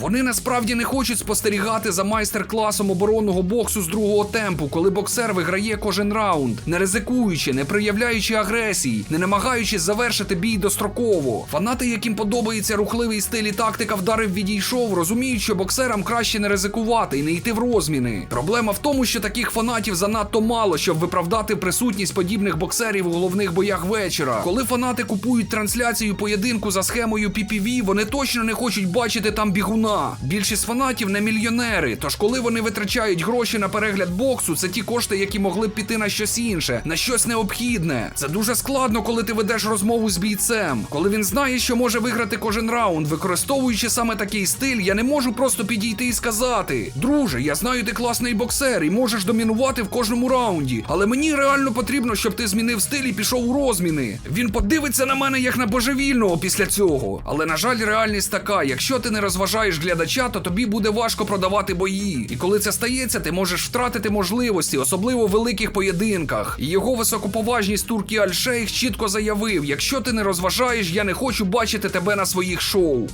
Вони насправді не хочуть спостерігати за майстер-класом оборонного боксу з другого темпу, коли боксер виграє кожен раунд, не ризикуючи, не проявляючи агресії, не намагаючись завершити бій достроково. Фанати, яким подобається рухливий стиль і тактика вдарив відійшов, розуміють, що боксерам краще не ризикувати і не йти в розміни. Проблема в тому, що таких фанатів занадто мало, щоб виправдати присутність подібних боксерів у головних боях вечора. Коли фанати купують трансляцію поєдинку за схемою PPV, вони точно не хочуть бачити там бігуна. Більшість фанатів не мільйонери. Тож, коли вони витрачають гроші на перегляд боксу, це ті кошти, які могли б піти на щось інше, на щось необхідне. Це дуже складно, коли ти ведеш розмову з бійцем. Коли він знає, що може виграти кожен раунд, використовуючи саме такий стиль, я не можу просто підійти і сказати: Друже, я знаю, ти класний боксер і можеш домінувати в кожному раунді. Але мені реально потрібно, щоб ти змінив стиль і пішов у розміни. Він подивиться на мене як на божевільного після цього. Але на жаль, реальність така: якщо ти не розважаєш глядача, то тобі буде важко продавати бої. І коли це стається, ти можеш втратити можливості, особливо в великих поєдинках. І його високоповажність Туркі Аль-Шейх чітко заявив: якщо ти не розважаєш, я не хочу бачити тебе на своїх шоу.